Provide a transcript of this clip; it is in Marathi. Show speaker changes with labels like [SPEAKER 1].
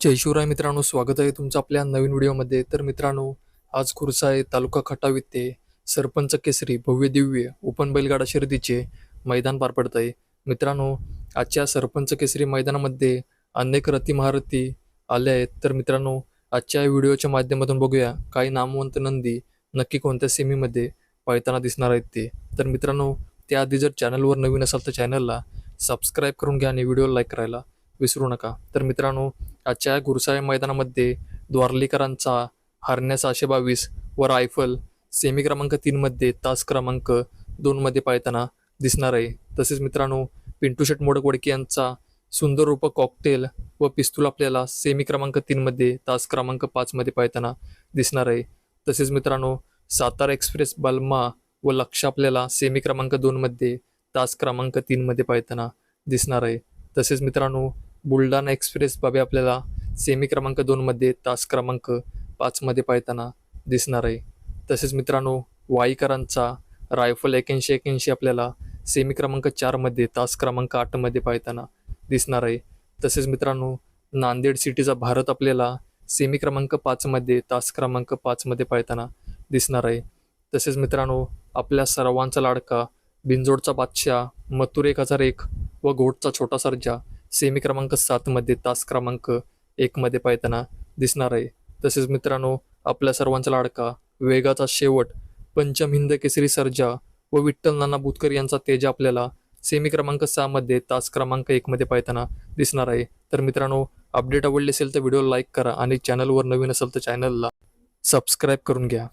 [SPEAKER 1] जय शिवराय मित्रांनो स्वागत आहे तुमचं आपल्या नवीन व्हिडिओमध्ये. तर मित्रांनो आज खुरसाळे तालुका खटाव येथे सरपंच केसरी भव्य दिव्य ओपन बैलगाडा शर्यतीचे मैदान पार पडत आहे. मित्रांनो आजच्या सरपंच केसरी मैदानामध्ये अनेक रती महारथी आल्या आहेत. तर मित्रांनो आजच्या व्हिडिओच्या माध्यमातून बघूया काही नामवंत नंदी नक्की कोणत्या सेमीमध्ये पळताना दिसणार आहेत ते. तर मित्रांनो त्याआधी जर चॅनलवर नवीन असाल तर चॅनलला सबस्क्राईब करून घ्या आणि व्हिडिओ लाईक करायला विसरू नका. तर मित्रांनो आजच्या गुरुसाहेब मैदानामध्ये द्वारलीकरांचा हरण्या सहाशे बावीस व रायफल सेमी क्रमांक तीनमध्ये तास क्रमांक दोनमध्ये पाळताना दिसणार आहे. तसेच मित्रांनो पिंटू शेट मोडकवडके यांचा सुंदर रूप कॉकटेल व पिस्तूल आपल्याला सेमी क्रमांक तीनमध्ये तास क्रमांक पाचमध्ये पाळताना दिसणार आहे. तसेच मित्रांनो सातारा एक्सप्रेस बल्मा व लक्ष आपल्याला सेमी क्रमांक दोनमध्ये तास क्रमांक तीनमध्ये पाळताना दिसणार आहे. तसेच मित्रांनो बुलढाणा एक्सप्रेस बाबे आपल्याला सेमी क्रमांक दोनमध्ये तास क्रमांक पाचमध्ये पाळताना दिसणार आहे. तसेच मित्रांनो वाईकरांचा रायफल एक्याऐंशी एक्याऐंशी आपल्याला सेमी क्रमांक चारमध्ये तास क्रमांक आठमध्ये पाळताना दिसणार आहे. तसेच मित्रांनो नांदेड सिटीचा भारत आपल्याला सेमी क्रमांक पाचमध्ये तास क्रमांक पाचमध्ये पाळताना दिसणार आहे. तसेच मित्रांनो आपल्या सर्वांचा लाडका बिंजोडचा बादशाह मथुर एक हजार एक व घोटचा छोटा सर्जा सेमी क्रमांक सातमध्ये तास क्रमांक एकमध्ये पाहताना दिसणार आहे. तसेच मित्रांनो आपल्या सर्वांचा लाडका वेगाचा शेवट पंचम हिंद केसरी सर्जा व विठ्ठल नाना बुतकर यांचा तेज आपल्याला सेमी क्रमांक सहामध्ये तास क्रमांक एकमध्ये पाहताना दिसणार आहे. तर मित्रांनो अपडेट आवडली असेल तर व्हिडिओ लाईक करा आणि चॅनलवर नवीन असेल तर चॅनलला सबस्क्राईब करून घ्या.